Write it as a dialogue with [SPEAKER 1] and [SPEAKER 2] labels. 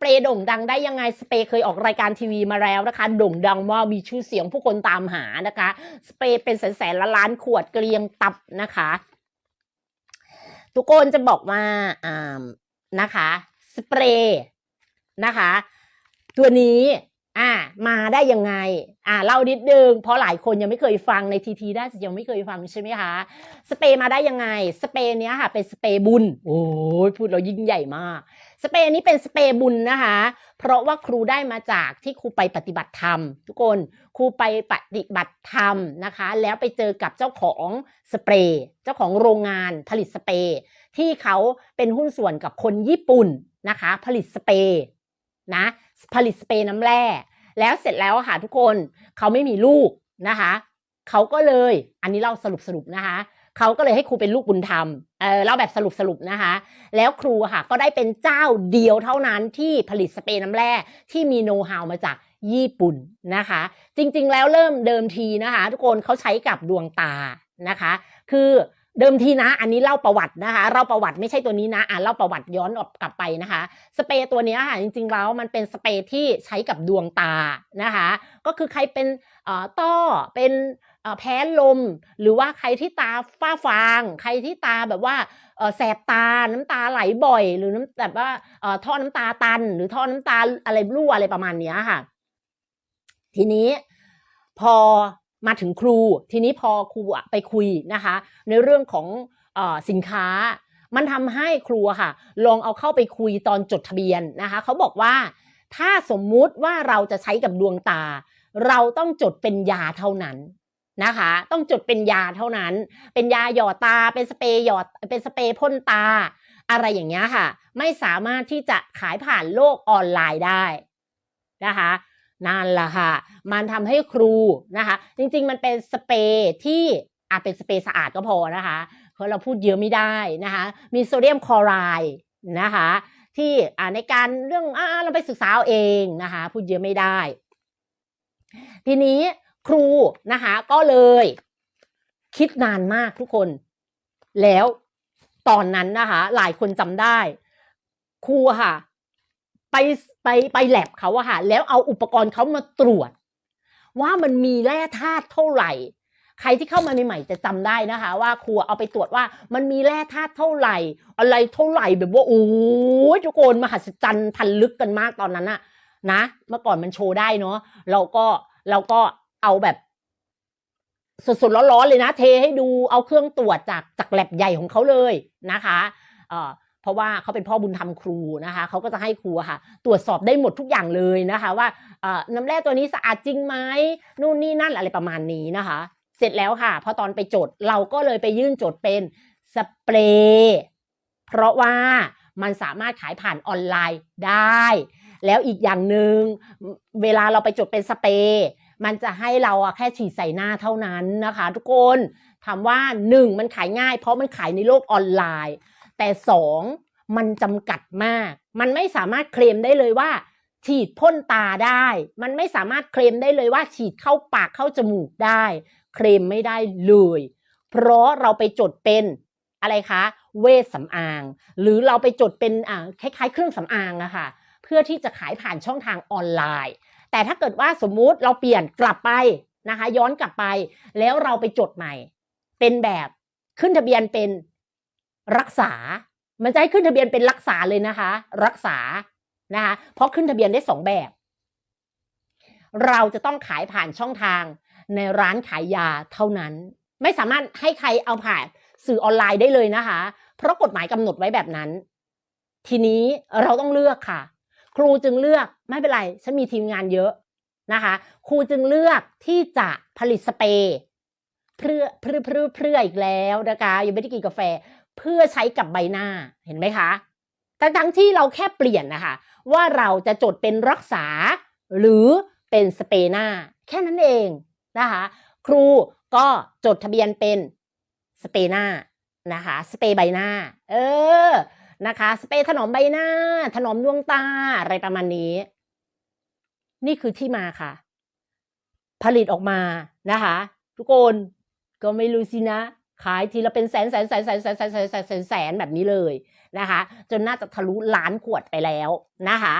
[SPEAKER 1] เปรย์โด่งดังได้ยังไงสเปรย์เคยออกรายการทีวีมาแล้วนะคะโด่งดังมากมีชื่อเสียงผู้คนตามหานะคะ สเปรย์เป็นแสนๆละล้านขวดเกลียงตับนะคะ ทุกคนจะบอกว่าอ่านะคะ สเปรย์นะคะ ตัวนี้ อ่า มาได้ยังไง อ่าเล่านิดนึงเพราะหลายคนยังไม่เคยฟังในทีทีได้ยังไม่เคยฟังใช่ไหมคะ สเปรย์มาได้ยังไง สเปรย์เนี้ยค่ะ เป็นสเปรย์บุญ โอ้ยพูดเรายิ่งใหญ่มาก สเปรย์นี้เป็นสเปรย์บุญนะคะ เพราะว่าครูได้มาจากที่ครูไปปฏิบัติธรรม ทุกคนครูไปปฏิบัติธรรมนะคะ แล้วไปเจอกับเจ้าของสเปรย์เจ้าของโรงงานผลิตสเปรย์ที่เขาเป็นหุ้นส่วนกับคนญี่ปุ่นนะคะ ผลิตสเปรย์นะ ผลิตสเปรย์น้ำแร่ แล้วเสร็จแล้วค่ะทุกคนเขาไม่มีลูกนะคะเขาก็เลยอันนี้เราสรุปสรุปนะคะเขาก็เลยให้ครูเป็นลูกบุญธรรมเออเล่าแบบสรุปสรุปนะคะ แล้วครูค่ะก็ได้เป็นเจ้าเดียวเท่านั้นที่ผลิตสเปรย์น้ำแร่ที่มีโน้ตฮาวมาจากญี่ปุ่นนะคะ จริงๆแล้วเริ่มเดิมทีนะคะ ทุกคนเขาใช้กับดวงตานะคะ คือ เดิมทีนะ อันนี้เล่าประวัตินะคะ เล่าประวัติไม่ใช่ตัวนี้นะ อ่านเล่าประวัติย้อนกลับไปนะคะ สเปรย์ตัวนี้ค่ะ จริงๆแล้วมันเป็นสเปรย์ที่ใช้กับดวงตานะคะ ก็คือใครเป็นเอ่อต้อ เป็นเอ่อแพ้ลม หรือว่าใครที่ตาฝ้าฟาง ใครที่ตาแบบว่าเอ่อแสบตา น้ำตาไหลบ่อย หรือน้ำแบบว่าเอ่อท่อน้ำตาตัน หรือท่อน้ำตาอะไรรั่วอะไรประมาณเนี้ยค่ะ ทีนี้พอ มาถึงครู ทีนี้พอครูไปคุยนะคะ ในเรื่องของอสินค้า มันทำให้ครูค่ะ ลองเอาเข้าไปคุยตอนจดทะเบียนนะคะเขาบอกว่า ถ้าสมมุติว่าเราจะใช้กับดวงตา เราต้องจดเป็นยาเท่านั้นนะคะ ต้องจดเป็นยาเท่านั้น เป็นยาหยอดตา เป็นสเปรย์หยอดเป็นสเปรย์พ่นตา อะไรอย่างเงี้ยค่ะ ไม่สามารถที่จะขายผ่านโลกออนไลน์ได้นะคะ นั่นแหละค่ะ มันทำให้ครูนะคะ จริงๆ มันเป็นสเปรย์ที่อาจเป็นสเปรย์สะอาดก็พอนะคะ เพราะเราพูดเยอะไม่ได้นะคะ มีโซเดียมคลอไรด์นะคะ ที่อ่าในการเรื่องอ่าเราไปศึกษาเองนะคะ พูดเยอะไม่ได้ ทีนี้ครูนะคะก็เลย คิดนานมากทุกคน แล้วตอนนั้นนะคะ หลายคนจำได้ ครูค่ะ ไปไปไปแลบเขาอะค่ะแล้วเอาอุปกรณ์เขามาตรวจ ว่ามันมีแร่ธาตุเท่าไหร่ ใครที่เข้ามาใหม่ๆจะจำได้นะคะ ว่าครูเอาไปตรวจว่ามันมีแร่ธาตุเท่าไหร่ อะไรเท่าไหร่แบบว่าโอ้ยทุกคนมหัศจรรย์พันลึกกันมากตอนนั้นอะนะ เมื่อก่อนมันโชว์ได้เนาะเราก็เราก็เอาแบบสดๆร้อนๆเลยนะ เทให้ดูเอาเครื่องตรวจจากจากแลบใหญ่ของเขาเลยนะคะ เอ่อ เพราะว่าเขาเป็นพ่อบุญธรรมครูนะคะเขาก็จะให้ครูค่ะ ตรวจสอบได้หมดทุกอย่างเลยนะคะ ว่าน้ำแร่ตัวนี้สะอาดจริงไหมนู่นนี่นั่นอะไรประมาณนี้นะคะ เสร็จแล้วค่ะพอตอนไปจดเราก็เลยไปยื่นจดเป็นสเปรย์เพราะว่ามันสามารถขายผ่านออนไลน์ได้ แล้วอีกอย่างหนึ่งเวลาเราไปจดเป็นสเปรย์มันจะให้เราอะแค่ฉีดใส่หน้าเท่านั้นนะคะ ทุกคนถามว่าหนึ่งมันขายง่าย เพราะมันขายในโลกออนไลน์ แต่สองมันจำกัดมาก มันไม่สามารถเคลมได้เลยว่า ฉีดพ่นตาได้ มันไม่สามารถเคลมได้เลยว่า ฉีดเข้าปากเข้าจมูกได้ เคลมไม่ได้เลย เพราะเราไปจดเป็นอะไรคะเวชสำอาง หรือเราไปจดเป็นอ่าคล้ายๆ เครื่องสำอางอะค่ะเพื่อที่จะขายผ่านช่องทางออนไลน์ แต่ถ้าเกิดว่าสมมุติเราเปลี่ยนกลับไปนะคะ ย้อนกลับไป แล้วเราไปจดใหม่ เป็นแบบขึ้นทะเบียนเป็น รักษา มันจะให้ขึ้นทะเบียนเป็นรักษาเลยนะคะ รักษานะคะเพราะขึ้นทะเบียนได้สองแบบ เราจะต้องขายผ่านช่องทางในร้านขายยาเท่านั้น ไม่สามารถให้ใครเอาผ่านสื่อออนไลน์ได้เลยนะคะ เพราะกฎหมายกำหนดไว้แบบนั้น ทีนี้เราต้องเลือกค่ะ ครูจึงเลือกไม่เป็นไรฉันมีทีมงานเยอะนะคะ ครูจึงเลือกที่จะผลิตสเปรย์เพื่อเพื่อเพื่อเพื่ออีกแล้วนะคะยังไม่ได้กินกาแฟ เพื่อใช้กับใบหน้าเห็นไหมคะทั้งทั้งที่เราแค่เปลี่ยนนะคะว่าเราจะจดเป็นรักษา หรือเป็นสเปย์หน้าแค่นั้นเองนะคะครูก็จดทะเบียนเป็นสเปย์หน้านะคะสเปรย์ใบหน้า เออนะคะ สเปรย์ถนอมใบหน้า ถนอมดวงตาอะไรประมาณนี้ นี่คือที่มาค่ะ ผลิตออกมานะคะ ทุกคนก็ไม่รู้สินะ ขายทีละเป็นแสนแสนแสนแสนแสนแสนแสนแสนแสนแสนแบบนี้เลยนะคะ จนน่าจะทะลุล้านขวดไปแล้วนะคะ